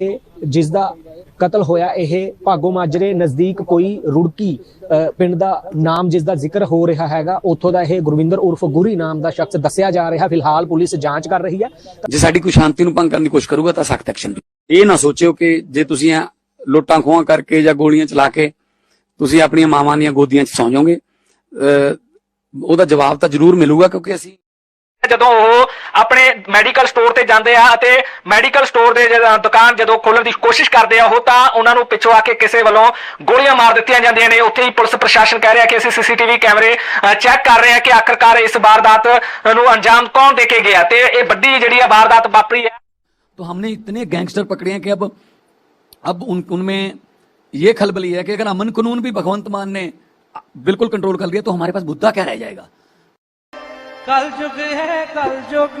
ਇਹ ਜਿਸ ਦਾ ਕਤਲ ਹੋਇਆ, ਇਹ ਭਾਗੋ ਮਾਜਰੇ ਨਜ਼ਦੀਕ ਕੋਈ ਰੁੜਕੀ ਪਿੰਡ ਦਾ ਨਾਮ ਜਿਸ ਦਾ ਜ਼ਿਕਰ ਹੋ ਰਿਹਾ ਹੈਗਾ, ਉੱਥੋਂ ਦਾ ਇਹ ਗੁਰਵਿੰਦਰ ਉਰਫ ਗੁਰੀ ਨਾਮ ਦਾ ਸ਼ਖਸ ਦੱਸਿਆ ਜਾ ਰਿਹਾ। ਫਿਲਹਾਲ ਪੁਲਿਸ ਜਾਂਚ ਕਰ ਰਹੀ ਹੈ। ਜੇ ਸਾਡੀ ਕੋਈ ਸ਼ਾਂਤੀ ਨੂੰ ਭੰਗ ਕਰਨ ਦੀ ਕੋਸ਼ਿਸ਼ ਕਰੂਗਾ ਤਾਂ ਸਖਤ ਐਕਸ਼ਨ ਇਹ ਨਾ ਸੋਚਿਓ ਕਿ ਜੇ ਤੁਸੀਂ ਲੁੱਟਾਂ ਖੋਹਾਂ ਕਰਕੇ ਜਾਂ ਗੋਲੀਆਂ ਚਲਾ ਕੇ ਤੁਸੀਂ ਆਪਣੀਆਂ ਮਾਵਾਂ ਦੀਆਂ ਗੋਦੀਆਂ 'ਚ ਸੌਂ ਜਾਓਗੇ ਉਹਦਾ ਜਵਾਬ ਤਾਂ ਜ਼ਰੂਰ ਮਿਲੂਗਾ ਕਿਉਂਕਿ ਅਸੀਂ ਜਦੋਂ ਉਹ ਆਪਣੇ ਮੈਡੀਕਲ ਸਟੋਰ ਤੇ ਜਾਂਦੇ ਆ ਅਤੇ ਮੈਡੀਕਲ ਸਟੋਰ ਦੇ ਜਿਹੜਾ ਦੁਕਾਨ ਜਦੋਂ ਖੋਲਣ ਦੀ ਕੋਸ਼ਿਸ਼ ਕਰਦੇ ਆ ਉਹ ਤਾਂ ਉਹਨਾਂ ਨੂੰ ਪਿੱਛੋਂ ਆ ਕੇ ਕਿਸੇ ਵੱਲੋਂ ਗੋਲੀਆਂ ਮਾਰ ਦਿੱਤੀਆਂ ਜਾਂਦੀਆਂ ਨੇ ਉੱਥੇ ਹੀ ਪੁਲਿਸ ਪ੍ਰਸ਼ਾਸਨ ਕਹਿ ਰਿਹਾ ਕਿ ਅਸੀਂ ਸੀਸੀਟੀਵੀ ਕੈਮਰੇ ਚੈੱਕ ਕਰ ਰਹੇ ਹਾਂ ਕਿ ਆਖਰਕਾਰ ਇਸ ਵਾਰਦਾਤ ਨੂੰ ਅੰਜਾਮ ਕੌਣ ਦੇ ਕੇ ਗਿਆ ਤੇ ਇਹ ਵੱਡੀ ਜਿਹੜੀ ਆ ਵਾਰਦਾਤ ਵਾਪਰੀ ਹੈ तो हमने इतने गैंगस्टर पकड़े हैं कि अब अब उन उनमें ये खलबली है कि अगर अमन कानून भी भगवंत मान ने बिल्कुल कंट्रोल कर लिया तो हमारे पास मुद्दा क्या रह जाएगा ਕਲ ਯੁਗ ਹੈ ਕਲ ਯੁਗ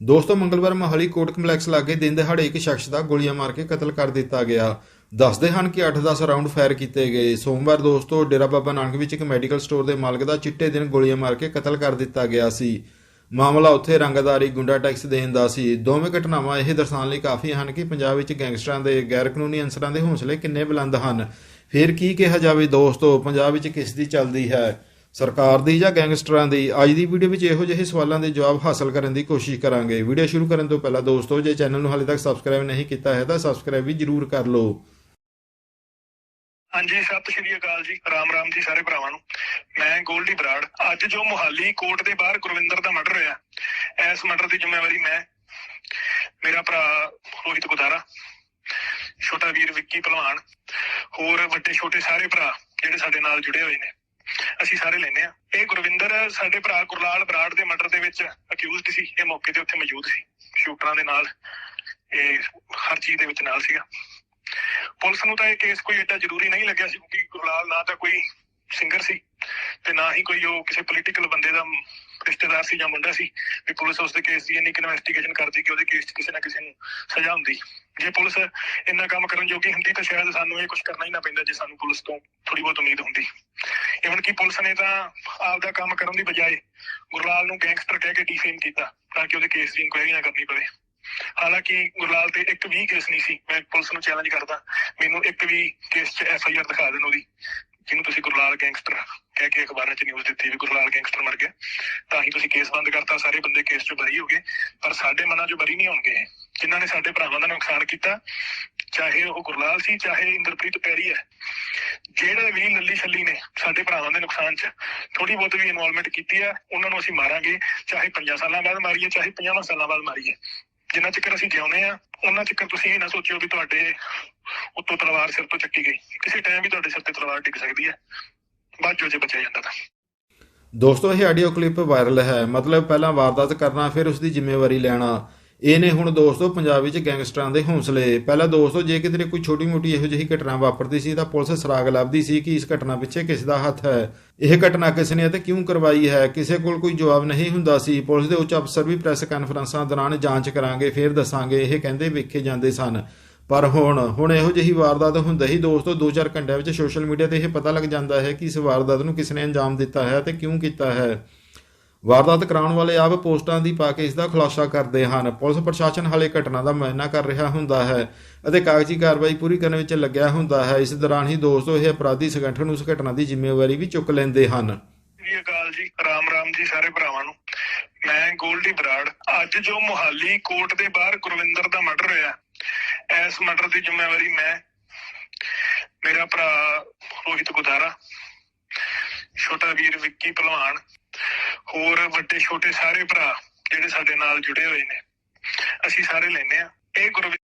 ਦੋਸਤੋ ਮੰਗਲਵਾਰ ਮਹਾਲੀ ਕੋਟ ਕੰਪਲੈਕਸ ਲਾਗੇ ਦਿਨ ਦਿਹਾੜੇ ਇੱਕ ਸ਼ਖਸ ਦਾ ਗੋਲੀਆਂ ਮਾਰ ਕੇ ਕਤਲ ਕਰ ਦਿੱਤਾ ਗਿਆ ਦੱਸਦੇ ਹਨ ਕਿ 8-10 ਰਾਉਂਡ ਫਾਇਰ ਕੀਤੇ ਗਏ। ਸੋਮਵਾਰ ਦੋਸਤੋ, ਡੇਰਾ ਬਾਬਾ ਨਾਨਕ ਵਿੱਚ ਇੱਕ ਮੈਡੀਕਲ ਸਟੋਰ ਦੇ ਮਾਲਕ ਦਾ ਚਿੱਟੇ ਦਿਨ ਗੋਲੀਆਂ ਮਾਰ ਕੇ ਕਤਲ ਕਰ ਦਿੱਤਾ ਗਿਆ ਸੀ। ਮਾਮਲਾ ਉੱਥੇ ਰੰਗਦਾਰੀ ਗੁੰਡਾ ਟੈਕਸ ਦੇਣ ਦਾ ਸੀ। ਦੋਵੇਂ ਘਟਨਾਵਾਂ ਇਹ ਦਰਸਾਉਣ ਲਈ ਕਾਫੀ ਹਨ ਕਿ ਪੰਜਾਬ ਵਿੱਚ ਗੈਂਗਸਟਰਾਂ ਦੇ ਗੈਰ ਕਾਨੂੰਨੀ ਅਨਸਰਾਂ ਦੇ ਹੌਸਲੇ ਕਿੰਨੇ ਬੁਲੰਦ ਹਨ। ਫਿਰ ਕੀ ਕਿਹਾ ਜਾਵੇ ਦੋਸਤੋ, ਪੰਜਾਬ ਵਿੱਚ ਕਿਸ ਦੀ ਚੱਲਦੀ ਹੈ? ਸਰਕਾਰ ਦੀ ਜਾਂ ਗੈਂਗਸਟਰਾਂ ਦੀ? ਅੱਜ ਦੀ ਵੀਡੀਓ ਵਿੱਚ ਇਹੋ ਜਿਹੇ ਸਵਾਲਾਂ ਦੇ ਜਵਾਬ ਹਾਸਲ ਕਰਨ ਦੀ ਕੋਸ਼ਿਸ਼ ਕਰਾਂਗੇ। ਵੀਡੀਓ ਸ਼ੁਰੂ ਕਰਨ ਤੋਂ ਪਹਿਲਾਂ ਦੋਸਤੋ, ਜੇ ਚੈਨਲ ਨੂੰ ਹਾਲੇ ਤੱਕ ਸਬਸਕ੍ਰਾਈਬ ਨਹੀਂ ਕੀਤਾ ਹੈ ਤਾਂ ਸਬਸਕ੍ਰਾਈਬ ਵੀ ਜਰੂਰ ਕਰ ਲਓ। ਹਾਂਜੀ, ਸਤਿ ਸ਼੍ਰੀ ਅਕਾਲ ਜੀ। ਰਾਮ ਰਾਮ ਜੀ ਸਾਰੇ ਭਰਾਵਾਂ ਨੂੰ। ਮੈਂ ਗੋਲਡੀ ਬਰਾੜ। ਅੱਜ ਜੋ ਮੁਹਾਲੀ ਕੋਰਟ ਦੇ ਬਾਹਰ ਗੁਰਵਿੰਦਰ ਦਾ ਮਰਡਰ ਹੋਇਆ, ਇਸ ਮਰਡਰ ਦੀ ਜ਼ਿੰਮੇਵਾਰੀ ਮੈਂ, ਮੇਰਾ ਭਰਾ ਰੋਹਿਤ ਗੁਦਾਰਾ, ਛੋਟਾ ਵੀਰ ਵਿੱਕੀ ਪਹਿਲਵਾਨ, ਹੋਰ ਵੱਡੇ ਛੋਟੇ ਸਾਰੇ ਭਰਾ ਜਿਹੜੇ ਸਾਡੇ ਨਾਲ ਜੁੜੇ ਹੋਏ ਨੇ, ਅਸੀਂ ਸਾਰੇ ਲੈਨੇ ਆ ਇਹ ਗੁਰਵਿੰਦਰ, ਸਾਡੇ ਭਰਾ ਗੁਰਲਾਲ ਬਰਾੜ ਦੇ ਮਰਡਰ ਦੇ ਵਿੱਚ ਅਕਿਊਜ਼ਡ ਸੀ। ਇਹ ਮੌਕੇ ਤੇ ਉੱਥੇ ਮੌਜੂਦ ਸੀ। ਸ਼ੂਟਰਾਂ ਦੇ ਨਾਲ, ਇਹ ਹਰ ਚੀਜ਼ ਦੇ ਵਿੱਚ ਨਾਲ ਸੀਗਾ। ਪੁਲਿਸ ਨੂੰ ਤਾਂ ਇਹ ਕੇਸ ਕੋਈ ਏਡਾ ਜ਼ਰੂਰੀ ਨਹੀਂ ਲੱਗਿਆ ਸੀ, ਕਿਉਂਕਿ ਗੁਰਲਾਲ ਨਾ ਤਾਂ ਕੋਈ ਸਿੰਗਰ ਸੀ ਤੇ ਨਾ ਹੀ ਕੋਈ ਉਹ ਕਿਸੇ ਪੋਲੀਟੀਕਲ ਬੰਦੇ ਦਾ ਰਿਸ਼ਤੇਦਾਰ ਸੀ ਜਾਂ ਮੁੰਡਾ ਸੀ, ਵੀ ਪੁਲਿਸ ਉਸ ਦੇ ਕੇਸ ਦੀ ਇੰਨੀ ਇਨਵੈਸਟੀਗੇਸ਼ਨ ਕਰਦੀ ਕਿ ਉਹਦੇ ਕੇਸ 'ਚ ਕਿਸੇ ਨਾ ਕਿਸੇ ਨੂੰ ਸਜ਼ਾ ਹੁੰਦੀ। ਜੇ ਪੁਲਿਸ ਇੰਨਾ ਕੰਮ ਕਰਨ ਜੋਗੀ ਹੁੰਦੀ ਤਾਂ ਸ਼ਾਇਦ ਸਾਨੂੰ ਇਹ ਕੁਝ ਕਰਨਾ ਹੀ ਨਾ ਪੈਂਦਾ ਜੇ ਸਾਨੂੰ ਪੁਲਿਸ ਤੋਂ ਥੋੜੀ ਬਹੁਤ ਉਮੀਦ ਹੁੰਦੀ। ਇਵਨ ਕਿ ਪੁਲਿਸ ਨੇ ਤਾਂ ਆਪਦਾ ਕੰਮ ਕਰਨ ਦੀ ਬਜਾਏ ਗੁਰਲਾਲ ਨੂੰ ਗੈਂਗਸਟਰ ਕਹਿ ਕੇ ਡੀਫੇਮ ਕੀਤਾ, ਤਾਂ ਕਿ ਉਹਦੇ ਕੇਸ ਦੀ ਇਨਕੁਆਇਰੀ ਨਾ ਕਰਨੀ ਪਵੇ। ਹਾਲਾਂਕਿ ਗੁਰਲਾਲ ਤੇ ਇੱਕ ਵੀ ਕੇਸ ਨਹੀਂ ਸੀ। ਮੈਂ ਪੁਲਿਸ ਨੂੰ ਚੈਲੰਜ ਕਰਦਾ। ਮੈਨੂੰ ਇੱਕ ਵੀ ਕੇਸ 'ਚ ਐਫ ਆਈ ਆਰ ਦਿਖਾ ਦੇਣ ਉਹਦੀ। ਜਿਹਨੂੰ ਤੁਸੀਂ ਗੁਰਲਾਲ ਗੈਂਗਸਟਰ ਕਹਿ ਕੇ ਅਖਬਾਰਾਂ 'ਚ ਨਿਊਜ਼ ਦਿੱਤੀ ਵੀ ਗੁਰਲਾਲ ਗੈਂਗਸਟਰ ਮਰ ਗਿਆ। ਤਾਂ ਹੀ ਤੁਸੀਂ ਕੇਸ ਬੰਦ ਕਰਤਾ। ਸਾਰੇ ਬੰਦੇ ਕੇਸ 'ਚੋਂ ਬਰੀ ਹੋ ਗਏ। ਪਰ ਸਾਡੇ ਮਨਾਂ 'ਚੋਂ ਬਰੀ ਨਹੀਂ ਹੋਣਗੇ ਜਿਨ੍ਹਾਂ ਨੇ ਸਾਡੇ ਭਰਾਵਾਂ ਦਾ ਨੁਕਸਾਨ ਕੀਤਾ, ਚਾਹੇ ਉਹ ਗੁਰਲਾਲ ਸੀ, ਚਾਹੇ ਇੰਦਰਪ੍ਰੀਤ ਪੈਰੀ ਹੈ। ਜਿਹੜੇ ਵੀ ਲੱਲੀ ਛੱਲੀ ਨੇ ਸਾਡੇ ਭਰਾਵਾਂ ਦੇ ਨੁਕਸਾਨ 'ਚ ਥੋੜੀ ਬਹੁਤ ਵੀ ਇਨਵੋਲਵਮੈਂਟ ਕੀਤੀ ਹੈ। ਉਹਨਾਂ ਨੂੰ ਅਸੀਂ ਮਾਰਾਂਗੇ। ਚਾਹੇ 5 ਸਾਲਾਂ ਬਾਅਦ ਮਾਰੀਏ, ਚਾਹੇ 50 ਸਾਲਾਂ ਬਾਅਦ ਮਾਰੀਏ। ਜਿੰਨਾ ਚਿਰ ਅਸੀਂ ਜਿਉਂਦੇ ਆ ਉਹਨਾਂ ਚਿਰ ਤੁਸੀਂ ਇਹ ਨਾ ਸੋਚਿਓ ਵੀ ਤੁਹਾਡੇ ਉੱਤੋਂ ਤਲਵਾਰ ਸਿਰ ਤੋਂ ਚੱਕੀ ਗਈ। ਕਿਸੇ ਟਾਈਮ ਵੀ ਤੁਹਾਡੇ ਸਿਰ ਤੇ ਤਲਵਾਰ ਡਿੱਗ ਸਕਦੀ ਹੈ। ਬਾਅਦ ਚੋਂ ਜੇ ਬਚਿਆ ਜਾਂਦਾ ਤਾਂ। ਦੋਸਤੋ, ਇਹ ਆਡੀਓ ਕਲਿੱਪ ਵਾਇਰਲ ਹੈ। ਮਤਲਬ ਪਹਿਲਾਂ ਵਾਰਦਾਤ ਕਰਨਾ, ਫਿਰ ਉਸ ਦੀ ਜ਼ਿੰਮੇਵਾਰੀ ਲੈਣਾ। ਇਹ ਨੇ ਹੁਣ ਦੋਸਤੋ ਪੰਜਾਬ ਵਿੱਚ ਗੈਂਗਸਟਰਾਂ ਦੇ ਹੌਸਲੇ। ਪਹਿਲਾਂ ਦੋਸਤੋ, ਜੇ ਕਿਤੇ ਕੋਈ ਛੋਟੀ-ਮੋਟੀ ਇਹੋ ਜਿਹੀ ਘਟਨਾ ਵਾਪਰਦੀ ਸੀ, ਤਾਂ ਪੁਲਿਸ ਸਰਾਗ ਲੱਭਦੀ ਸੀ ਕਿ ਇਸ ਘਟਨਾ ਪਿੱਛੇ ਕਿਸ ਦਾ ਹੱਥ ਹੈ। ਇਹ ਘਟਨਾ ਕਿਸ ਨੇ ਅਤੇ ਕਿਉਂ ਕਰਵਾਈ ਹੈ? ਕਿਸੇ ਕੋਲ ਕੋਈ ਜਵਾਬ ਨਹੀਂ ਹੁੰਦਾ ਸੀ। ਪੁਲਿਸ ਦੇ ਉੱਚ ਅਫਸਰ ਵੀ ਪ੍ਰੈਸ ਕਾਨਫਰੰਸਾਂ ਦੌਰਾਨ ਜਾਂਚ ਕਰਾਂਗੇ, ਫਿਰ ਦੱਸਾਂਗੇ, ਇਹ ਕਹਿੰਦੇ ਵੇਖੇ ਜਾਂਦੇ ਸਨ। ਪਰ ਹੁਣ ਹੁਣ ਇਹੋ ਜਿਹੀ ਵਾਰਦਾਤ ਹੁੰਦੇ ਹੀ ਦੋਸਤੋ 2-4 ਘੰਟਿਆਂ ਵਿੱਚ ਸੋਸ਼ਲ ਮੀਡੀਆ ਤੇ ਇਹ ਪਤਾ ਲੱਗ ਜਾਂਦਾ ਹੈ ਕਿ ਇਸ ਵਾਰਦਾਤ ਨੂੰ ਕਿਸ ਨੇ ਅੰਜਾਮ ਦਿੱਤਾ ਹੈ ਤੇ ਕਿਉਂ ਕੀਤਾ ਹੈ। ਵਾਰਦਾਤ ਕਰਾਉਣ ਵਾਲੇ ਆਪ ਪੋਸਟਾਂ ਦੀ ਪਾ ਕੇ ਇਸ ਦਾ ਖੁਲਾਸਾ ਕਰਦੇ ਹਨ। ਪੁਲਿਸ ਪ੍ਰਸ਼ਾਸਨ ਹਾਲੇ ਘਟਨਾ ਦਾ ਮੁਆਇਨਾ ਕਰ ਰਿਹਾ ਹੁੰਦਾ ਹੈ ਅਤੇ ਕਾਗਜ਼ੀ ਕਾਰਵਾਈ ਪੂਰੀ ਕਰਨ ਵਿੱਚ ਲੱਗਿਆ ਹੁੰਦਾ ਹੈ। ਇਸ ਦੌਰਾਨ ਹੀ ਦੋਸਤੋ ਇਹ ਅਪਰਾਧੀ ਸੰਗਠਨ ਉਸ ਘਟਨਾ ਦੀ ਜ਼ਿੰਮੇਵਾਰੀ ਵੀ ਚੁੱਕ ਲੈਂਦੇ ਹਨ। ਸ੍ਰੀ ਅਕਾਲ ਜੀ, ਰਾਮ ਰਾਮ ਜੀ ਸਾਰੇ ਭਰਾਵਾਂ ਨੂੰ। ਮੈਂ ਗੋਲਡੀ ਬਰਾੜ। ਅੱਜ ਜੋ ਮੁਹਾਲੀ ਕੋਰਟ ਦੇ ਬਾਹਰ ਗੁਰਵਿੰਦਰ ਦਾ ਮਰਡਰ ਹੋਇਆ, ਇਸ ਮਰਡਰ ਦੀ ਜ਼ਿੰਮੇਵਾਰੀ ਮੈਂ, ਮੇਰਾ ਭਰਾ ਰੋਹਿਤ ਗੁਦਾਰਾ, ਛੋਟਾ ਵੀਰ ਵਿੱਕੀ ਪਹਿਲਵਾਨ ਹੋਰ ਵੱਡੇ, ਛੋਟੇ ਸਾਰੇ ਭਰਾ ਜਿਹੜੇ ਸਾਡੇ ਨਾਲ ਜੁੜੇ ਹੋਏ ਨੇ, ਅਸੀਂ ਸਾਰੇ ਲੈਨੇ ਆ ਇਹ ਗੁਰਵਿੰਦਰ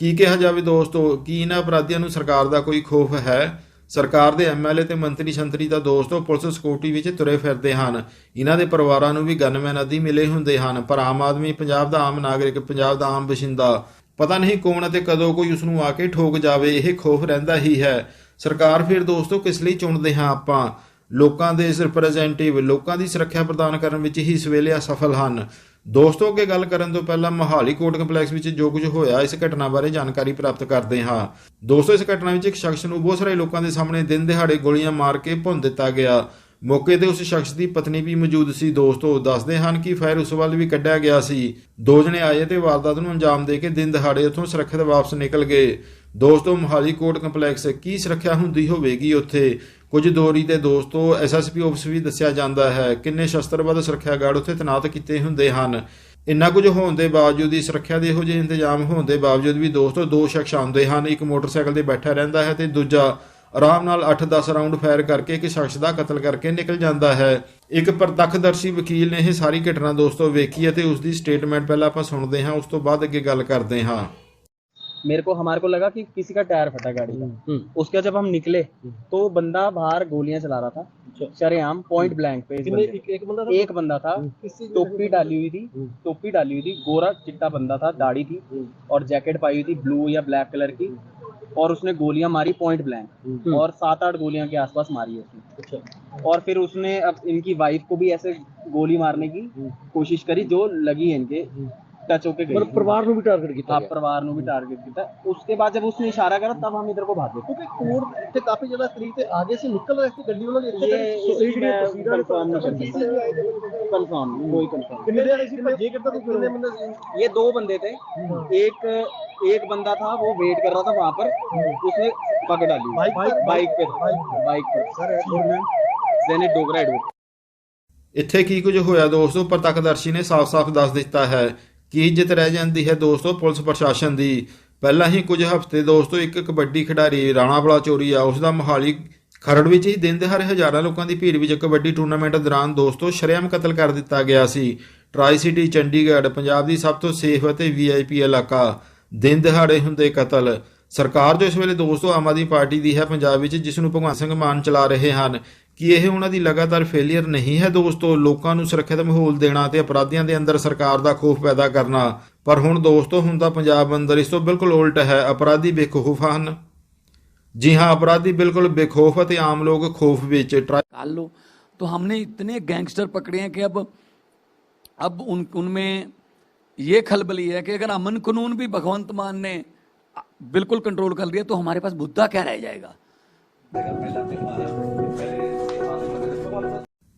ਕੀ ਕਿਹਾ ਜਾਵੇ ਦੋਸਤੋ? ਕੀ ਇਹਨਾਂ ਅਪਰਾਧੀਆਂ ਨੂੰ ਸਰਕਾਰ ਦਾ ਕੋਈ ਖੋਫ ਹੈ? ਸਰਕਾਰ ਦੇ ਐਮਐਲਏ ਤੇ ਮੰਤਰੀ ਸੰਤਰੀ ਤਾਂ ਦੋਸਤੋ ਪੁਲਿਸ ਸਿਕਿਉਰਿਟੀ ਵਿੱਚ ਤੁਰੇ ਫਿਰਦੇ ਹਨ। ਇਹਨਾਂ ਦੇ ਪਰਿਵਾਰਾਂ ਨੂੰ ਵੀ ਗਨਮੈਨ ਆਦਿ ਮਿਲੇ ਹੁੰਦੇ ਹਨ, ਪਰ ਆਮ ਆਦਮੀ ਪੰਜਾਬ ਦਾ ਆਮ ਨਾਗਰਿਕ, ਪੰਜਾਬ ਦਾ ਆਮ ਵਸਿੰਦਾ ਪਤਾ ਨਹੀਂ ਕੌਣ ਅਤੇ ਕਦੋਂ ਕੋਈ ਉਸ ਨੂੰ ਆ ਕੇ ਠੋਕ ਜਾਵੇ, ਇਹ ਖੋਫ ਰਹਿੰਦਾ ਹੀ ਹੈ। ਸਰਕਾਰ ਫਿਰ ਦੋਸਤੋ ਕਿਸ ਲਈ ਚੁਣਦੇ ਹਾਂ ਆਪਾਂ? ਲੋਕਾਂ ਦੇ ਰਿਪਰੈਜ਼ੈਂਟੇਟਿਵ ਲੋਕਾਂ ਦੀ ਸੁਰੱਖਿਆ ਪ੍ਰਦਾਨ ਕਰਨ ਵਿੱਚ ਹੀ ਇਸ ਵੇਲੇ ਅਸਫਲ ਹਨ। ਦੋਸਤੋ, ਅੱਗੇ ਗੱਲ ਕਰਨ ਤੋਂ ਪਹਿਲਾਂ ਮੋਹਾਲੀ ਕੋਰਟ ਕੰਪਲੈਕਸ ਵਿੱਚ ਜੋ ਕੁਝ ਹੋਇਆ, ਇਸ ਘਟਨਾ ਬਾਰੇ ਜਾਣਕਾਰੀ ਪ੍ਰਾਪਤ ਕਰਦੇ ਹਾਂ। ਦੋਸਤੋ, ਇਸ ਘਟਨਾ ਵਿੱਚ ਇੱਕ ਸ਼ਖਸ ਨੂੰ ਬਹੁਤ ਸਾਰੇ ਲੋਕਾਂ ਦੇ ਸਾਹਮਣੇ ਦਿਨ ਦਿਹਾੜੇ ਗੋਲੀਆਂ ਮਾਰ ਕੇ ਭੁੰਨ ਦਿੱਤਾ ਗਿਆ। ਮੌਕੇ ਤੇ ਉਸ ਸ਼ਖਸ ਦੀ ਪਤਨੀ ਵੀ ਮੌਜੂਦ ਸੀ। ਦੋਸਤੋ ਦੱਸਦੇ ਹਨ ਕਿ ਫਾਇਰ ਉਸ ਵੱਲ ਵੀ ਕੱਢਿਆ ਗਿਆ ਸੀ। ਦੋ ਜਣੇ ਆਏ ਤੇ ਵਾਰਦਾਤ ਨੂੰ ਅੰਜਾਮ ਦੇ ਕੇ ਦਿਨ ਦਿਹਾੜੇ ਉੱਥੋਂ ਸੁਰੱਖਿਅਤ ਵਾਪਸ ਨਿਕਲ ਗਏ। ਦੋਸਤੋ, ਮੋਹਾਲੀ ਕੋਰਟ ਕੰਪਲੈਕਸ ਕੀ ਸੁਰੱਖਿਆ ਹੁੰਦੀ ਹੋਵੇਗੀ ਉੱਥੇ? ਕੁਝ ਦੋਰੀ ਤੇ ਦੋਸਤੋ ਐਸਐਸਪੀ ਆਫਿਸ ਵੀ ਦੱਸਿਆ ਜਾਂਦਾ ਹੈ, ਕਿੰਨੇ ਸ਼ਸਤਰਬੱਧ ਸੁਰੱਖਿਆ ਗਾਰਡ ਉੱਥੇ ਤੈਨਾਤ ਕੀਤੇ ਹੁੰਦੇ ਹਨ? ਇੰਨਾ ਕੁਝ ਹੋਣ ਦੇ ਬਾਵਜੂਦ ਹੀ ਸੁਰੱਖਿਆ ਦੇ ਇਹੋ ਜਿਹੇ ਇੰਤਜ਼ਾਮ ਹੋਣ ਦੇ ਬਾਵਜੂਦ ਵੀ ਦੋਸਤੋ, ਦੋ ਸ਼ਖਸ ਆਉਂਦੇ ਹਨ, ਇੱਕ ਮੋਟਰਸਾਈਕਲ ਤੇ ਬੈਠਾ ਰਹਿੰਦਾ ਹੈ ਤੇ ਦੂਜਾ ਆਰਾਮ ਨਾਲ 8-10 ਰਾਉਂਡ ਫਾਇਰ ਕਰਕੇ ਇੱਕ ਸ਼ਖਸ ਦਾ ਕਤਲ ਕਰਕੇ ਨਿਕਲ ਜਾਂਦਾ ਹੈ। ਇੱਕ ਪ੍ਰਤੱਖਦਰਸ਼ੀ ਵਕੀਲ ਨੇ ਇਹ ਸਾਰੀ ਘਟਨਾ ਦੋਸਤੋ ਵੇਖੀ ਅਤੇ ਉਸ ਦੀ ਸਟੇਟਮੈਂਟ ਪਹਿਲਾਂ ਆਪਾਂ ਸੁਣਦੇ ਹਾਂ, ਉਸ ਤੋਂ ਬਾਅਦ ਅੱਗੇ ਗੱਲ ਕਰਦੇ ਹਾਂ। मेरे को हमारे को लगा कि किसी का टायर फटा गाड़ी का। उसके जब हम निकले तो बंदा बाहर गोलियाँ चला रहा था। शरेआम पॉइंट ब्लैंक पे एक बंदा एक बंदा था। टोपी डाली हुई थी। टोपी डाली हुई थी। गोरा चिट्टा बंदा था दाढ़ी थी और जैकेट पाई हुई थी ब्लू या ब्लैक कलर की और उसने गोलियाँ मारी पॉइंट ब्लैंक और सात आठ गोलियाँ के आसपास मारी उसने। और फिर उसने अब इनकी वाइफ को भी ऐसे गोली मारने की कोशिश करी जो लगी है इनके। टच होके गई ਪਰਿਵਾਰ ਨੂੰ ਵੀ ਟਾਰਗੇਟ ਕੀਤਾ हाँ परिवार ਨੂੰ भी टारगेट किया उसके बाद जब उसने इशारा करा तब हम इधर को भागे ਕਿਉਂਕਿ ਕੋਰਟ ਤੇ ਕਾਫੀ ਜ਼ਿਆਦਾ ਕਰੀਬ ਤੇ ਆਗੇ ਸੇ ਨਿਕਲ ਰਹੇ ਸੀ ਗੱਡੀ ਉਹਨਾਂ ਦੀ ਇੱਥੇ ये मैं कंफर्म नहीं कर कंफर्म कोई कंफर्म ਕਿੰਨੇ ਦੇ ਸੀ ਭੱਜੇ ਕਿੱਦਾਂ ਤੋਂ ਕਿੰਨੇ ਬੰਦੇ ਸੀ ये दो बंदे थे एक एक बंदा था वो वेट कर रहा था वहां पर उसने पकड़ डाली बाइक पर? बाइक पे था, बाइक पर सर जेनिट डोगरा एडवोकेट ਇੱਥੇ ਕੀ ਕੁਝ ਹੋਇਆ ਦੋਸਤੋ ਪ੍ਰਤੱਖਦਰਸ਼ੀ ਨੇ ਸਾਫ਼-ਸਾਫ਼ ਦੱਸ ਦਿੱਤਾ ਹੈ ਕੀ ਇੱਜ਼ਤ ਰਹਿ ਜਾਂਦੀ ਹੈ ਦੋਸਤੋ? ਪੁਲਿਸ ਪ੍ਰਸ਼ਾਸਨ ਦੀ। ਪਹਿਲਾਂ ਹੀ ਕੁਝ ਹਫ਼ਤੇ ਦੋਸਤੋ, ਇੱਕ ਕਬੱਡੀ ਖਿਡਾਰੀ ਰਾਣਾਵਾਲਾ ਚੋਰੀ ਆ। ਉਸ ਦਾ ਮੋਹਾਲੀ ਖਰੜ ਵਿੱਚ ਹੀ ਦਿਨ ਦਿਹਾੜੇ ਹਜ਼ਾਰਾਂ ਲੋਕਾਂ ਦੀ ਭੀੜ ਵਿੱਚ ਕਬੱਡੀ ਟੂਰਨਾਮੈਂਟ ਦੌਰਾਨ ਦੋਸਤੋ ਸ਼ਰੇਆਮ ਕਤਲ ਕਰ ਦਿੱਤਾ ਗਿਆ ਸੀ। ਟਰਾਈ ਸਿਟੀ ਚੰਡੀਗੜ੍ਹ, ਪੰਜਾਬ ਦੀ ਸਭ ਤੋਂ ਸੇਫ ਅਤੇ ਵੀਆਈਪੀ ਇਲਾਕਾ। ਦਿਨ ਦਿਹਾੜੇ ਹੁੰਦੇ ਕਤਲ। ਸਰਕਾਰ ਜੋ ਇਸ ਵੇਲੇ ਦੋਸਤੋ ਆਮ ਆਦਮੀ ਪਾਰਟੀ ਦੀ ਹੈ, ਪੰਜਾਬ ਵਿੱਚ ਜਿਸ ਨੂੰ ਭਗਵੰਤ ਸਿੰਘ ਮਾਨ ਚਲਾ ਰਹੇ ਹਨ ਕਿ ਇਹ ਉਹਨਾਂ ਦੀ ਲਗਾਤਾਰ ਫੇਲਿਅਰ ਨਹੀਂ ਹੈ ਦੋਸਤੋ ਲੋਕਾਂ ਨੂੰ ਸੁਰੱਖਿਅਤ ਮਾਹੌਲ ਦੇਣਾ ਤੇ ਅਪਰਾਧੀਆਂ ਦੇ ਅੰਦਰ ਸਰਕਾਰ ਦਾ ਖੋਫ ਪੈਦਾ ਕਰਨਾ ਪਰ ਹੁਣ ਦੋਸਤੋ ਹੁਣ ਤਾਂ ਪੰਜਾਬ ਅੰਦਰ ਇਸ ਤੋਂ ਬਿਲਕੁਲ ਉਲਟ ਹੈ ਅਪਰਾਧੀ ਬੇਖੌਫ ਹਨ ਜੀ ਹਾਂ ਅਪਰਾਧੀ ਬਿਲਕੁਲ ਬੇਖੌਫ ਅਤੇ ਆਮ ਲੋਕ ਖੋਫ ਵਿੱਚ ਟਰਾ- निकाल लो तो हमने इतने गैंगस्टर पकड़े हैं कि अब अब उन उनमें ये खलबली है कि अगर अमन कानून भी भगवंत मान ने बिल्कुल कंट्रोल कर लिया तो हमारे पास मुद्दा क्या रह जाएगा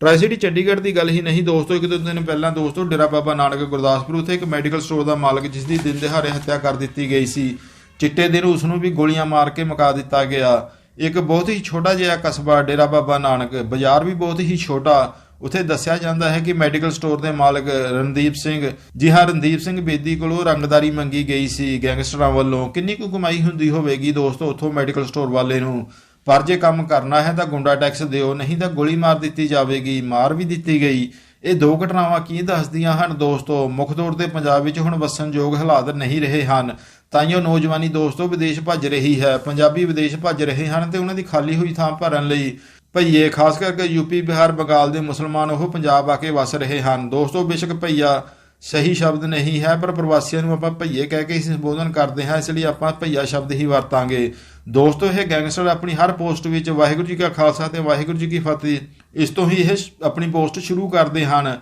ਟਰਾਈ ਸਿਟੀ ਚੰਡੀਗੜ੍ਹ ਦੀ ਗੱਲ ਹੀ ਨਹੀਂ ਦੋਸਤੋ, ਇੱਕ ਦੋ ਦਿਨ ਪਹਿਲਾਂ ਦੋਸਤੋ, ਡੇਰਾ ਬਾਬਾ ਨਾਨਕ ਗੁਰਦਾਸਪੁਰ ਉੱਥੇ ਇੱਕ ਮੈਡੀਕਲ ਸਟੋਰ ਦਾ ਮਾਲਕ ਜਿਸ ਦੀ ਦਿਨ ਦਿਹਾੜੇ ਹੱਤਿਆ ਕਰ ਦਿੱਤੀ ਗਈ ਸੀ, ਚਿੱਟੇ ਦਿਨ ਉਸ ਨੂੰ ਵੀ ਗੋਲੀਆਂ ਮਾਰ ਕੇ ਮੁਕਾ ਦਿੱਤਾ ਗਿਆ। ਇੱਕ ਬਹੁਤ ਹੀ ਛੋਟਾ ਜਿਹਾ ਕਸਬਾ ਡੇਰਾ ਬਾਬਾ ਨਾਨਕ, ਬਾਜ਼ਾਰ ਵੀ ਬਹੁਤ ਹੀ ਛੋਟਾ। ਉੱਥੇ ਦੱਸਿਆ ਜਾਂਦਾ ਹੈ ਕਿ ਮੈਡੀਕਲ ਸਟੋਰ ਦੇ ਮਾਲਕ ਰਣਦੀਪ ਸਿੰਘ, ਜੀ ਹਾਂ, ਰਣਦੀਪ ਸਿੰਘ ਬੇਦੀ ਕੋਲੋਂ ਰੰਗਦਾਰੀ ਮੰਗੀ ਗਈ ਸੀ। ਗੈਂਗਸਟਰਾਂ ਵੱਲੋਂ ਕਿੰਨੀ ਕੁ ਕਮਾਈ ਹੁੰਦੀ ਹੋਵੇਗੀ ਦੋਸਤੋ, ਉੱਥੋਂ ਮੈਡੀਕਲ ਸਟੋਰ ਵਾਲੇ ਨੂੰ? ਪਰ ਜੇ ਕੰਮ ਕਰਨਾ ਹੈ ਤਾਂ ਗੁੰਡਾ ਟੈਕਸ ਦਿਓ, ਨਹੀਂ ਤਾਂ ਗੋਲੀ ਮਾਰ ਦਿੱਤੀ ਜਾਵੇਗੀ, ਮਾਰ ਵੀ ਦਿੱਤੀ ਗਈ। ਇਹ ਦੋ ਘਟਨਾਵਾਂ ਕੀ ਦੱਸਦੀਆਂ ਹਨ? ਦੋਸਤੋ, ਮੁੱਖ ਤੌਰ ਤੇ ਪੰਜਾਬ ਵਿੱਚ ਹੁਣ ਵਸਣਯੋਗ ਹਾਲਾਤ ਨਹੀਂ ਰਹੇ ਹਨ। ਤਾਈਓ ਨੌਜਵਾਨੀ ਦੋਸਤੋ, ਵਿਦੇਸ਼ ਭੱਜ ਰਹੀ ਹੈ। ਪੰਜਾਬੀ ਵਿਦੇਸ਼ ਭੱਜ ਰਹੇ ਹਨ ਤੇ ਉਹਨਾਂ ਦੀ ਖਾਲੀ ਹੋਈ ਥਾਂ ਭਰਨ ਲਈ ਭਈਏ, ਖਾਸ ਕਰਕੇ ਯੂਪੀ, ਬਿਹਾਰ, ਬੰਗਾਲ ਦੇ ਮੁਸਲਮਾਨ ਉਹ ਪੰਜਾਬ ਆ ਕੇ ਵਸ ਰਹੇ ਹਨ। ਦੋਸਤੋ, ਬੇਸ਼ੱਕ ਭਈਆ ਸਹੀ ਸ਼ਬਦ ਨਹੀਂ ਹੈ, ਪਰ ਪ੍ਰਵਾਸੀਆਂ ਨੂੰ ਆਪਾਂ ਭਈਏ ਕਹਿ ਕੇ ਹੀ ਸੰਬੋਧਨ ਕਰਦੇ ਹਾਂ, ਇਸ ਲਈ ਆਪਾਂ ਭਈਆ ਸ਼ਬਦ ਹੀ ਵਰਤਾਂਗੇ। ਦੋਸਤੋ ਇਹ ਗੈਂਗਸਟਰ ਆਪਣੀ ਹਰ ਪੋਸਟ ਵਿੱਚ ਵਾਹਿਗੁਰੂ ਜੀ ਕਾ ਖਾਲਸਾ ਤੇ ਵਾਹਿਗੁਰੂ ਜੀ ਕੀ ਫਤਿਹ। ਇਸ ਤੋਂ ਹੀ ਇਹ ਆਪਣੀ ਪੋਸਟ ਸ਼ੁਰੂ ਕਰਦੇ ਹਨ।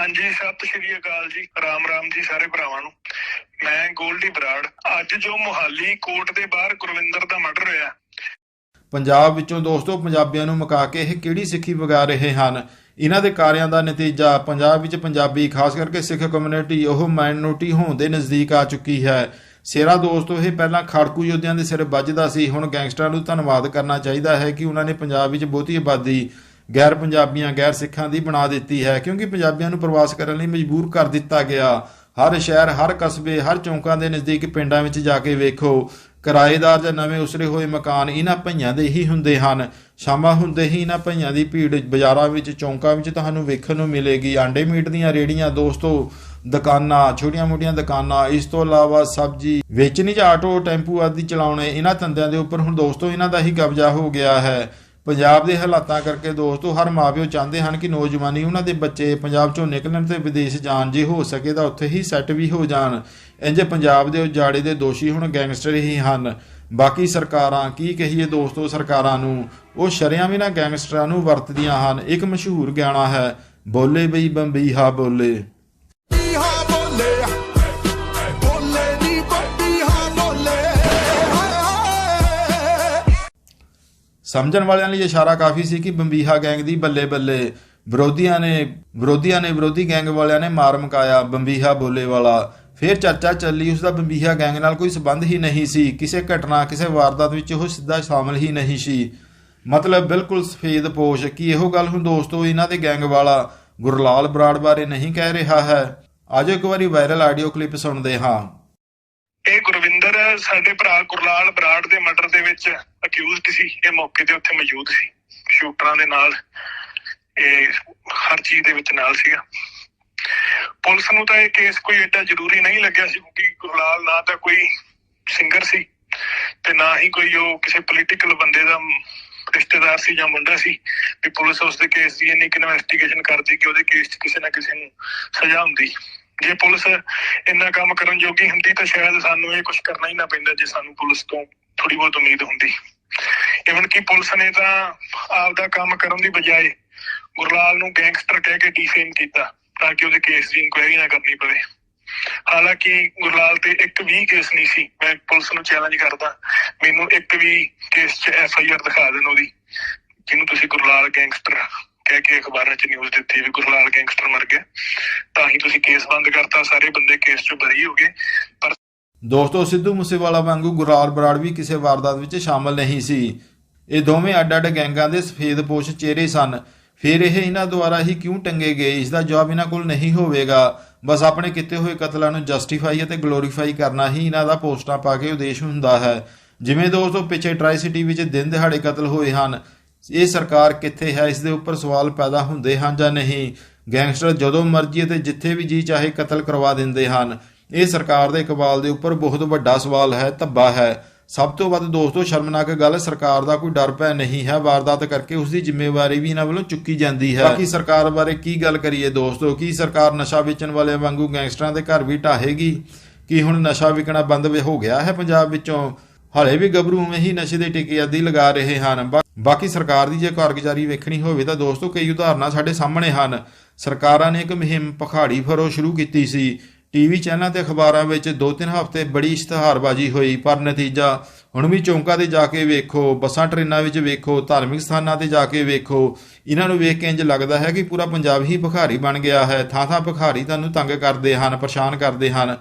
ਹਾਂਜੀ ਸਤਿ ਸ਼੍ਰੀ ਅਕਾਲ ਜੀ। ਰਾਮ ਰਾਮ ਜੀ ਸਾਰੇ ਭਰਾਵਾਂ ਨੂੰ। ਮੈਂ ਗੋਲਡੀ ਬਰਾੜ। ਅੱਜ ਜੋ ਮੁਹਾਲੀ ਕੋਰਟ ਦੇ ਬਾਹਰ ਗੁਰਵਿੰਦਰ ਦਾ ਮਰਡਰ ਹੋਇਆ ਪੰਜਾਬ ਵਿੱਚੋਂ ਦੋਸਤੋ ਪੰਜਾਬੀਆਂ ਨੂੰ ਮੁਕਾ ਕੇ ਇਹ ਕਿਹੜੀ ਸਿੱਖੀ ਵਗਾ ਰਹੇ ਹਨ? ਇਹਨਾਂ ਦੇ ਕਾਰਿਆਂ ਦਾ ਨਤੀਜਾ ਪੰਜਾਬ ਵਿੱਚ ਪੰਜਾਬੀ ਖਾਸ ਕਰਕੇ ਸਿੱਖ ਕਮਿਊਨਿਟੀ ਉਹ ਮਾਈਨੋਰਟੀ ਹੋਣ ਦੇ ਨਜ਼ਦੀਕ ਆ ਚੁੱਕੀ ਹੈ। ਸੇਰਾ ਦੋਸਤੋ, ਇਹ ਪਹਿਲਾਂ ਖੜਕੂ ਯੋਧਿਆਂ ਦੇ ਸਿਰ ਵੱਜਦਾ ਸੀ। ਹੁਣ ਗੈਂਗਸਟਰਾਂ ਨੂੰ ਧੰਨਵਾਦ ਕਰਨਾ ਚਾਹੀਦਾ ਹੈ ਕਿ ਉਹਨਾਂ ਨੇ ਪੰਜਾਬ ਵਿੱਚ ਬਹੁਤੀ ਆਬਾਦੀ, ਗੈਰ ਪੰਜਾਬੀਆਂ, ਗੈਰ ਸਿੱਖਾਂ ਦੀ ਬਣਾ ਦਿੱਤੀ ਹੈ, ਕਿਉਂਕਿ ਪੰਜਾਬੀਆਂ ਨੂੰ ਪ੍ਰਵਾਸ ਕਰਨ ਲਈ ਮਜਬੂਰ ਕਰ ਦਿੱਤਾ ਗਿਆ। ਹਰ ਸ਼ਹਿਰ, ਹਰ ਕਸਬੇ, ਹਰ ਚੌਂਕਾਂ ਦੇ ਨਜ਼ਦੀਕ ਪਿੰਡਾਂ ਵਿੱਚ ਜਾ ਕੇ ਵੇਖੋ, ਕਿਰਾਏਦਾਰ ਜਾਂ ਨਵੇਂ ਉਸਰੇ ਹੋਏ ਮਕਾਨ ਇਹਨਾਂ ਭਈਆਂ ਦੇ ਹੀ ਹੁੰਦੇ ਹਨ। ਸ਼ਾਮਾਂ ਹੁੰਦੇ ਹੀ ਇਹਨਾਂ ਭਈਆਂ ਦੀ ਭੀੜ ਬਾਜ਼ਾਰਾਂ ਵਿੱਚ, ਚੌਂਕਾਂ ਵਿੱਚ ਤੁਹਾਨੂੰ ਵੇਖਣ ਨੂੰ ਮਿਲੇਗੀ। ਆਂਡੇ ਮੀਟ ਦੀਆਂ ਰੇੜੀਆਂ ਦੋਸਤੋ ਦੁਕਾਨਾਂ ਛੋਟੀਆਂ-ਮੋਟੀਆਂ ਦੁਕਾਨਾਂ, ਇਸ ਤੋਂ ਇਲਾਵਾ ਸਬਜ਼ੀ, ਵੇਚਣੀ ਜਾਂ ਆਟੋ, ਟੈਂਪੂ ਆਦਿ ਚਲਾਉਣੇ, ਇਹਨਾਂ ਧੰਦਿਆਂ ਦੇ ਉੱਪਰ ਹੁਣ ਦੋਸਤੋ ਇਹਨਾਂ ਦਾ ਹੀ ਕਬਜ਼ਾ ਹੋ ਗਿਆ ਹੈ। ਪੰਜਾਬ ਦੇ ਹਾਲਾਤਾਂ ਕਰਕੇ ਦੋਸਤੋ ਹਰ ਮਾਪਿਓ ਚਾਹੁੰਦੇ ਹਨ ਕਿ ਨੌਜਵਾਨੀ ਉਹਨਾਂ ਦੇ ਬੱਚੇ ਪੰਜਾਬ ਚੋਂ ਨਿਕਲਣ ਤੇ ਵਿਦੇਸ਼ ਜਾਣ ਜੇ ਹੋ ਸਕੇ ਤਾਂ ਉੱਥੇ ਹੀ ਸੈੱਟ ਵੀ ਹੋ ਜਾਣ। ਇੰਜ ਪੰਜਾਬ ਦੇ ਉਜਾੜੇ ਦੇ ਦੋਸ਼ੀ ਹੁਣ ਗੈਂਗਸਟਰ ਹੀ ਹਨ। ਬਾਕੀ ਸਰਕਾਰਾਂ, ਕੀ ਕਹੀਏ ਦੋਸਤੋ ਸਰਕਾਰਾਂ ਨੂੰ? ਉਹ ਸ਼ਰਿਆਂ ਵੀ ਨਾ ਗੈਂਗਸਟਰਾਂ ਨੂੰ ਵਰਤਦੀਆਂ ਹਨ। ਇੱਕ ਮਸ਼ਹੂਰ ਗਾਣਾ ਹੈ, ਬੋਲੇ ਬਈ ਬੰਬੀਹਾ ਬੋਲੇ। ਸਮਝਣ ਵਾਲਿਆਂ ਲਈ ਇਸ਼ਾਰਾ ਕਾਫੀ ਸੀ ਕਿ ਬੰਬੀਹਾ ਗੈਂਗ ਦੀ ਬੱਲੇ ਬੱਲੇ ਵਿਰੋਧੀਆਂ ਨੇ ਵਿਰੋਧੀਆਂ ਨੇ, ਵਿਰੋਧੀ ਗੈਂਗ ਵਾਲਿਆਂ ਨੇ ਮਾਰ ਮਕਾਇਆ ਬੰਬੀਹਾ ਬੋਲੇ ਵਾਲਾ। ਫਿਰ ਚਰਚਾ ਚੱਲੀ, ਉਸ ਦਾ ਬੰਬੀਹਾ ਗੈਂਗ ਨਾਲ ਕੋਈ ਸਬੰਧ ਹੀ ਨਹੀਂ ਸੀ। ਕਿਸੇ ਘਟਨਾ, ਕਿਸੇ ਵਾਰਦਾਤ ਵਿੱਚ ਉਹ ਸਿੱਧਾ ਸ਼ਾਮਲ ਹੀ ਨਹੀਂ ਸੀ। ਮਤਲਬ ਬਿਲਕੁਲ ਸਫੇਦ ਪੋਸ਼। ਕਿ ਇਹੋ ਗੱਲ ਹੁਣ ਦੋਸਤੋ ਇਹਨਾਂ ਦੇ ਗੈਂਗ ਵਾਲਾ ਗੁਰਲਾਲ ਬਰਾੜ ਬਾਰੇ ਨਹੀਂ ਕਹਿ ਰਿਹਾ ਹੈ? ਅੱਜ ਇੱਕ ਵਾਰੀ ਵਾਇਰਲ ਆਡੀਓ ਕਲਿੱਪ ਸੁਣਦੇ ਹਾਂ। ਇਹ ਗੁਰਵਿੰਦਰ, ਸਾਡੇ ਭਰਾ ਗੁਰਲਾਲ ਬਰਾੜ ਦੇ ਮਰਡਰ ਦੇ ਵਿੱਚ ਅਕਿਊਜ਼ਡ ਸੀ, ਇਹ ਮੌਕੇ ਤੇ ਉੱਥੇ ਮੌਜੂਦ ਸੀ। ਸ਼ੂਟਰਾਂ ਦੇ ਨਾਲ, ਇਹ ਹਰ ਚੀਜ਼ ਦੇ ਵਿੱਚ ਨਾਲ ਸੀਗਾ। ਪੁਲਿਸ ਨੂੰ ਤਾਂ ਇਹ ਕੇਸ ਕੋਈ ਏਡਾ ਜ਼ਰੂਰੀ ਨਹੀਂ ਲੱਗਿਆ ਸੀ, ਕਿਉਂਕਿ ਗੁਰਲਾਲ ਨਾ ਤਾਂ ਕੋਈ ਸਿੰਗਰ ਸੀ, ਤੇ ਨਾ ਹੀ ਕੋਈ ਉਹ ਕਿਸੇ ਪੋਲੀਟੀਕਲ ਬੰਦੇ ਦਾ ਰਿਸ਼ਤੇਦਾਰ ਸੀ ਜਾਂ ਮੁੰਡਾ ਸੀ, ਵੀ ਪੁਲਿਸ ਉਸ ਦੇ ਕੇਸ ਦੀ ਇੰਨੀ ਇਨਵੈਸਟੀਗੇਸ਼ਨ ਕਰਦੀ ਕਿ ਉਹਦੇ ਕੇਸ 'ਚ ਕਿਸੇ ਨਾ ਕਿਸੇ ਨੂੰ ਸਜ਼ਾ ਹੁੰਦੀ। ਜੇ ਪੁਲਿਸ ਇੰਨਾ ਕੰਮ ਕਰਨ ਜੋਗੀ ਹੁੰਦੀ ਤਾਂ ਸ਼ਾਇਦ ਸਾਨੂੰ ਇਹ ਕੁਝ ਕਰਨਾ ਹੀ ਨਾ ਪੈਂਦਾ, ਜੇ ਸਾਨੂੰ ਪੁਲਿਸ ਤੋਂ ਥੋੜੀ ਬਹੁਤ ਉਮੀਦ ਹੁੰਦੀ। ਇਵਨ ਕਿ ਪੁਲਿਸ ਨੇ ਤਾਂ ਆਪਦਾ ਕੰਮ ਕਰਨ ਦੀ ਬਜਾਏ ਗੁਰਲਾਲ ਨੂੰ ਗੈਂਗਸਟਰ ਕਹਿ ਕੇ ਡੀਫੇਮ ਕੀਤਾ ਤਾਂ ਕਿ ਉਹਦੇ ਕੇਸ ਦੀ ਇਨਕੁਆਇਰੀ ਨਾ ਕਰਨੀ ਪਵੇ। ਹਾਲਾਂਕਿ ਗੁਰਲਾਲ ਤੇ ਇੱਕ ਵੀ ਕੇਸ ਨਹੀਂ ਸੀ। ਮੈਂ ਪੁਲਿਸ ਨੂੰ ਚੈਲੰਜ ਕਰਦਾ, ਮੈਨੂੰ ਇੱਕ ਵੀ ਕੇਸ 'ਚ ਐਫ ਆਈ ਆਰ ਦਿਖਾ ਦੇਣ ਉਹਦੀ। ਜਿਹਨੂੰ ਤੁਸੀਂ ਗੁਰਲਾਲ ਗੈਂਗਸਟਰ ਕਹਿ ਕੇ ਅਖਬਾਰਾਂ 'ਚ ਨਿਊਜ਼ ਦਿੱਤੀ ਵੀ ਗੁਰਲਾਲ ਗੈਂਗਸਟਰ ਮਰ ਗਿਆ। ਤਾਂ ਹੀ ਤੁਸੀਂ ਕੇਸ ਬੰਦ ਕਰਤਾ, ਸਾਰੇ ਬੰਦੇ ਕੇਸ 'ਚੋਂ ਬਰੀ ਹੋ ਗਏ। ਪਰ ਦੋਸਤੋ, ਸਿੱਧੂ ਮੂਸੇਵਾਲਾ ਵਾਂਗੂ ਗੁਰਾਲ ਬਰਾੜ ਵੀ ਕਿਸੇ ਵਾਰਦਾਤ ਵਿੱਚ ਸ਼ਾਮਲ ਨਹੀਂ ਸੀ। ਇਹ ਦੋਵੇਂ ਅੱਡ-ਅੱਡ ਗੈਂਗਾਂ ਦੇ ਸਫੇਦ ਪੋਸ਼ ਚਿਹਰੇ ਸਨ। ਫਿਰ ਇਹ ਇਹਨਾਂ ਦੁਆਰਾ ਹੀ ਕਿਉਂ ਟੰਗੇ ਗਏ? ਇਸ ਦਾ ਜਵਾਬ ਇਹਨਾਂ ਕੋਲ ਨਹੀਂ ਹੋਵੇਗਾ। ਬਸ ਆਪਣੇ ਕੀਤੇ ਹੋਏ ਕਤਲਾਂ ਨੂੰ ਜਸਟੀਫਾਈ ਅਤੇ ਗਲੋਰੀਫਾਈ ਕਰਨਾ ਹੀ ਇਹਨਾਂ ਦਾ ਪੋਸਟਾਂ ਪਾ ਕੇ ਉਦੇਸ਼ ਹੁੰਦਾ ਹੈ। ਜਿਵੇਂ ਦੋਸਤੋ, ਪਿੱਛੇ ਟਰਾਈ ਸਿਟੀ ਵਿੱਚ ਦਿਨ ਦਿਹਾੜੇ ਕਤਲ ਹੋਏ ਹਨ। ਇਹ ਸਰਕਾਰ ਕਿੱਥੇ ਹੈ? ਇਸ ਦੇ ਉੱਪਰ ਸਵਾਲ ਪੈਦਾ ਹੁੰਦੇ ਹਨ ਜਾਂ ਨਹੀਂ? ਗੈਂਗਸਟਰ ਜਦੋਂ ਮਰਜ਼ੀ ਅਤੇ ਜਿੱਥੇ ਵੀ ਜੀ ਚਾਹੇ ਕਤਲ ਕਰਵਾ ਦਿੰਦੇ ਹਨ। ਇਹ ਸਰਕਾਰ ਦੇ ਇਕਬਾਲ ਦੇ ਉੱਪਰ ਬਹੁਤ ਵੱਡਾ ਸਵਾਲ ਹੈ, ਧੱਬਾ ਹੈ। ਸਭ ਤੋਂ ਵੱਧ ਦੋਸਤੋ, ਸ਼ਰਮਨਾਕ ਗੱਲ, ਸਰਕਾਰ ਦਾ ਕੋਈ ਡਰ ਭੈ ਨਹੀਂ ਹੈ। ਵਾਰਦਾਤ ਕਰਕੇ ਉਸ ਦੀ ਜ਼ਿੰਮੇਵਾਰੀ ਵੀ ਇਹਨਾਂ ਵੱਲੋਂ ਚੁੱਕੀ ਜਾਂਦੀ ਹੈ। ਬਾਕੀ ਸਰਕਾਰ ਬਾਰੇ ਕੀ ਗੱਲ ਕਰੀਏ ਦੋਸਤੋ? ਕੀ ਸਰਕਾਰ ਨਸ਼ਾ ਵੇਚਣ ਵਾਲੇ ਵਾਂਗੂ ਗੈਂਗਸਟਰਾਂ ਦੇ ਘਰ ਵੀ ਢਾਹੇਗੀ? ਕੀ ਹੁਣ ਨਸ਼ਾ ਵਿਕਣਾ ਬੰਦ ਹੋ ਗਿਆ ਹੈ ਪੰਜਾਬ ਵਿੱਚੋਂ? ਹਲੇ ਵੀ ਗੱਭਰੂ ਉਵੇਂ ਹੀ ਨਸ਼ੇ ਦੇ ਟਿੱਕੇ ਆਦੀ ਲਗਾ ਰਹੇ ਹਨ। ਬਾਕੀ ਸਰਕਾਰ ਦੀ ਜੇ ਕਾਰਗੁਜ਼ਾਰੀ ਵੇਖਣੀ ਹੋਵੇ ਤਾਂ ਦੋਸਤੋ ਕਈ ਉਦਾਹਰਨਾਂ ਸਾਡੇ ਸਾਹਮਣੇ ਹਨ। ਸਰਕਾਰਾਂ ਨੇ ਇੱਕ ਮੁਹਿੰਮ ਪਖਾੜੀ ਫਰੋ ਸ਼ੁਰੂ ਕੀਤੀ ਸੀ। ਟੀਵੀ ਚੈਨਲਾਂ ਤੇ ਅਖਬਾਰਾਂ ਵਿੱਚ ਦੋ ਤਿੰਨ ਹਫ਼ਤੇ ਬੜੀ ਇਸ਼ਤਿਹਾਰਬਾਜ਼ੀ ਹੋਈ, ਪਰ ਨਤੀਜਾ ਹੁਣ ਵੀ ਚੌਂਕਾਂ ਤੇ ਜਾ ਕੇ ਵੇਖੋ, ਬੱਸਾਂ ਟ੍ਰੇਨਾਂ ਵਿੱਚ ਵੇਖੋ, ਧਾਰਮਿਕ ਸਥਾਨਾਂ ਤੇ ਜਾ ਕੇ ਵੇਖੋ, ਇਹਨਾਂ ਨੂੰ ਵੇਖ ਕੇ ਇੰਜ ਲੱਗਦਾ ਹੈ ਕਿ ਪੂਰਾ ਪੰਜਾਬ ਹੀ ਭਿਖਾਰੀ ਬਣ ਗਿਆ ਹੈ। ਥਾਂ ਥਾਂ ਭਿਖਾਰੀ ਤੁਹਾਨੂੰ ਤੰਗ ਕਰਦੇ ਹਨ, ਪਰੇਸ਼ਾਨ ਕਰਦੇ ਹਨ।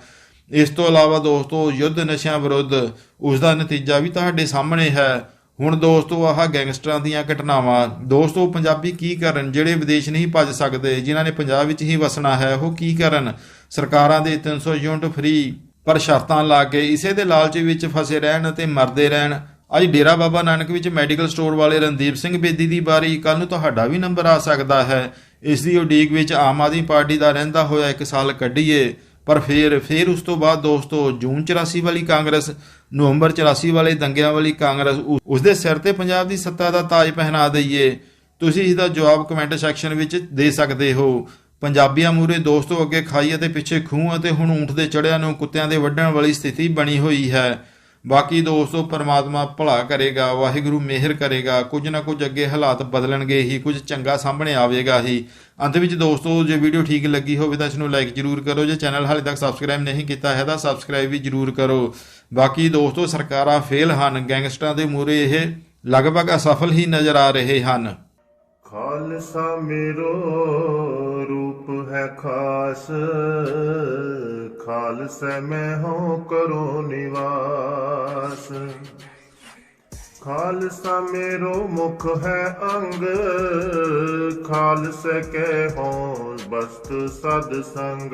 ਇਸ ਤੋਂ ਇਲਾਵਾ ਦੋਸਤੋ, ਯੁੱਧ ਨਸ਼ਿਆਂ ਵਿਰੁੱਧ ਉਸ ਦਾ ਨਤੀਜਾ ਵੀ ਤੁਹਾਡੇ ਸਾਹਮਣੇ ਹੈ। ਹੁਣ ਦੋਸਤੋ, ਆਹ ਗੈਂਗਸਟਰਾਂ ਦੀਆਂ ਘਟਨਾਵਾਂ। ਦੋਸਤੋ, ਪੰਜਾਬੀ ਕੀ ਕਰਨ? ਜਿਹੜੇ ਵਿਦੇਸ਼ ਨਹੀਂ ਭੱਜ ਸਕਦੇ, ਜਿਨ੍ਹਾਂ ਨੇ ਪੰਜਾਬ ਵਿੱਚ ਹੀ ਵਸਣਾ ਹੈ, ਉਹ ਕੀ ਕਰਨ? ਸਰਕਾਰਾਂ ਦੇ 300 ਯੂਨਿਟ ਫ੍ਰੀ ਪਰ ਸ਼ਰਤਾਂ ਲਾ ਕੇ ਇਸੇ ਦੇ ਲਾਲਚ ਵਿੱਚ ਫਸੇ ਰਹਿਣ ਅਤੇ ਮਰਦੇ ਰਹਿਣ। ਅੱਜ ਡੇਰਾ ਬਾਬਾ ਨਾਨਕ ਵਿੱਚ ਮੈਡੀਕਲ ਸਟੋਰ ਵਾਲੇ ਰਣਦੀਪ ਸਿੰਘ ਬੇਦੀ ਦੀ ਬਾਰੀ ਕੱਲ ਨੂੰ ਤੁਹਾਡਾ ਵੀ ਨੰਬਰ ਆ ਸਕਦਾ ਹੈ। ਇਸ ਦੀ ਉਡੀਕ ਵਿੱਚ ਆਮ ਆਦਮੀ ਪਾਰਟੀ ਦਾ ਰਹਿੰਦਾ ਹੋਇਆ ਇੱਕ ਸਾਲ ਕੱਢੀਏ। ਪਰ ਫਿਰ ਫਿਰ ਉਸ ਤੋਂ ਬਾਅਦ ਦੋਸਤੋ, ਜੂਨ 84 ਵਾਲੀ ਕਾਂਗਰਸ, ਨਵੰਬਰ 84 ਵਾਲੇ ਦੰਗਿਆਂ ਵਾਲੀ ਕਾਂਗਰਸ, ਉ- ਉਸ ਦੇ ਸਿਰ ਤੇ ਪੰਜਾਬ ਦੀ ਸੱਤਾ ਦਾ ਤਾਜ ਪਹਿਨਾ ਦਈਏ। ਤੁਸੀਂ ਇਸ ਦਾ ਜਵਾਬ ਕਮੈਂਟ ਸੈਕਸ਼ਨ ਵਿੱਚ ਦੇ ਸਕਦੇ ਹੋ। ਪੰਜਾਬੀਆਂ ਮੂਰੇ ਦੋਸਤੋ ਅੱਗੇ ਖਾਈ ਅਤੇ ਪਿੱਛੇ ਖੂਹ ਅਤੇ ਹੁਣ ਊਂਠ ਦੇ ਚੜਿਆਂ ਨੂੰ ਕੁੱਤਿਆਂ ਦੇ ਵੱਢਣ ਵਾਲੀ ਸਥਿਤੀ ਬਣੀ ਹੋਈ ਹੈ। ਬਾਕੀ ਦੋਸਤੋ, ਪਰਮਾਤਮਾ ਭਲਾ ਕਰੇਗਾ, ਵਾਹਿਗੁਰੂ ਮਿਹਰ ਕਰੇਗਾ, ਕੁਝ ਨਾ ਕੁਝ ਅੱਗੇ ਹਾਲਾਤ ਬਦਲਣਗੇ ਹੀ, ਕੁਝ ਚੰਗਾ ਸਾਹਮਣੇ ਆਵੇਗਾ ਹੀ। ਅੰਤ ਵਿੱਚ ਦੋਸਤੋ, ਜੇ ਵੀਡੀਓ ਠੀਕ ਲੱਗੀ ਹੋਵੇ ਤਾਂ ਇਸ ਨੂੰ ਲਾਈਕ ਜਰੂਰ ਕਰੋ, ਜੇ ਚੈਨਲ ਹਾਲੇ ਤੱਕ ਸਬਸਕ੍ਰਾਈਬ ਨਹੀਂ ਕੀਤਾ ਹੈ ਤਾਂ ਸਬਸਕ੍ਰਾਈਬ ਵੀ ਜਰੂਰ ਕਰੋ। ਬਾਕੀ ਦੋਸਤੋ, ਸਰਕਾਰਾਂ ਫੇਲ ਹਨ, ਗੈਂਗਸਟਰਾਂ ਦੇ ਮੂਰੇ ਇਹ ਲਗਭਗ ਅਸਫਲ ਹੀ ਨਜ਼ਰ ਆ ਰਹੇ ਹਨ। ਖਾਲਸਾ ਮੇਰੋ ਰੂਪ ਹੈ ਖਾਸ। ਖਾਲਸਾ ਮੈਂ ਹੋ ਕਰੋ ਨਿਵਾਸ। ਖਾਲਸਾ ਮੇਰੋ ਮੁਖ ਹੈ ਅੰਗ। ਖਾਲਸਾ ਕਹਿ ਹੋ ਬਸਤ ਸਦ ਸੰਗ।